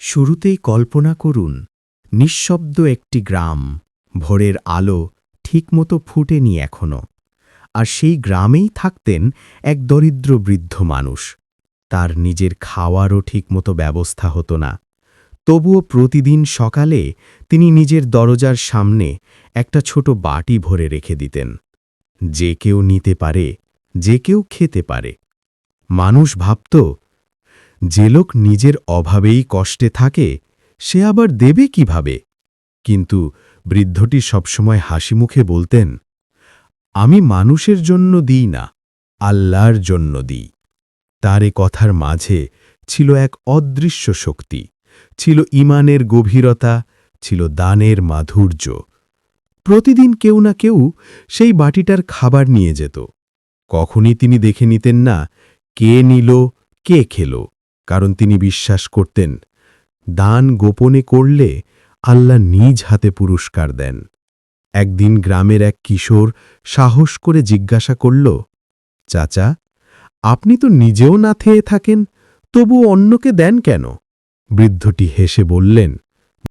শুরুতেই কল্পনা করুন, নিঃশব্দ একটি গ্রাম, ভোরের আলো ঠিকমতো ফুটেনি এখনও, আর সেই গ্রামেই থাকতেন এক দরিদ্র বৃদ্ধ মানুষ। তার নিজের খাওয়ারও ঠিকমতো ব্যবস্থা হতো না। তবুও প্রতিদিন সকালে তিনি নিজের দরজার সামনে একটা ছোট বাটি ভরে রেখে দিতেন। যে কেউ নিতে পারে, যে কেউ খেতে পারে। মানুষ ভাবত যে লোক নিজের অভাবেই কষ্টে থাকে, সে আবার দেবে কীভাবে? কিন্তু বৃদ্ধটি সবসময় হাসি মুখে বলতেন, আমি মানুষের জন্য দিই না, আল্লাহর জন্য দিই। তার এ কথার মাঝে ছিল এক অদৃশ্য শক্তি, ছিল ইমানের গভীরতা, ছিল দানের মাধুর্য। প্রতিদিন কেউ না কেউ সেই বাটিটার খাবার নিয়ে যেত। কখনই তিনি দেখে নিতেন না, কে নিল, কে খেল। কারণ তিনি বিশ্বাস করতেন, দান গোপনে করলে আল্লাহ নিজ হাতে পুরস্কার দেন। একদিন গ্রামের এক কিশোর সাহস করে জিজ্ঞাসা করল, চাচা, আপনি তো নিজেও না থেয়ে থাকেন তবু অন্যকে দেন কেন? বৃদ্ধটি হেসে বললেন